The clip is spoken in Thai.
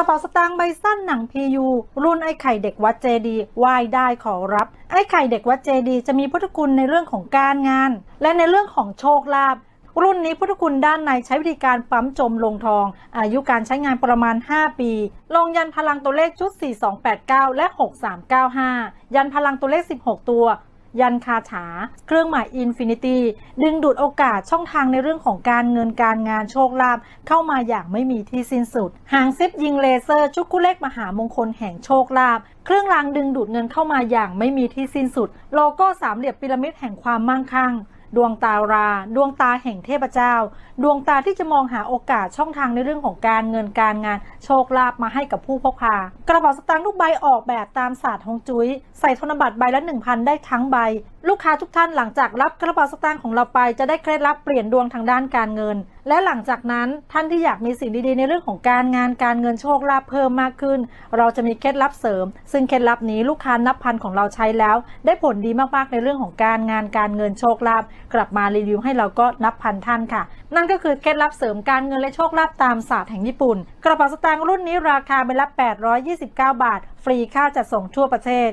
ระเป๋าสตางค์ใบสั้นหนัง PU รุ่นไอ้ไข่เด็กวัดเจดีไหว้ได้ขอรับ ไอ้ไข่เด็กวัดเจดี จะมีพุทธคุณในเรื่องของการงาน และในเรื่องของโชคลาภรุ่นนี้พุทธคุณด้านในใช้วิธีการปั๊มจมลงทอง อายุการใช้งานประมาณ 5 ปี ลงยันพลังตัวเลขชุด 4289 และ 6395 ยันพลังตัวเลข 16 ตัว ยันคาถา เครื่องหมายอินฟินิตี้ดึงดูดโอกาสช่องทางในเรื่องของการเงินการงานโชคลาภเข้ามาอย่างไม่มีที่สิ้นสุด หางซิปยิงเลเซอร์ชุกคุเลขมหามงคลแห่งโชคลาภเครื่องรางดึงดูดเงินเข้ามาอย่างไม่มีที่สิ้นสุด โลโก้สามเหลี่ยมพีระมิดแห่งความมั่งคั่ง ดวงตารา ดวงตาแห่งเทพเจ้า ดวงตาที่จะมองหาโอกาสช่องทางในเรื่องของการเงินการงาน โชคลาภมาให้กับผู้พกพากระเป๋าสตางค์ทุกใบออกแบบตามศาสตร์ฮงจุ้ยใส่ธนบัตรใบละ 1,000 ได้ทั้งใบ ลูกค้าทุกท่านหลังจากรับกระเป๋าสตางค์ของเราไปจะได้เคล็ดลับเปลี่ยนดวงทางด้านการเงิน และหลังจากนั้นท่านที่อยากมีสิ่งดีๆ ในเรื่องของการงานการเงินโชคลาภเพิ่มมากขึ้น เราจะมีเคล็ดลับเสริม ซึ่งเคล็ดลับนี้ลูกค้านับพันของเราใช้แล้ว ได้ผลดีมากๆในเรื่องของการงานการเงินโชคลาภกลับมารีวิวให้เราก็นับพันท่านค่ะ นั่นก็คือเคล็ดลับเสริมการเงินและโชคลาภตามศาสตร์แห่งญี่ปุ่น กระเป๋าสตางค์รุ่นนี้ราคาเป็นละ829 บาท ฟรีค่าจัดส่งทั่วประเทศ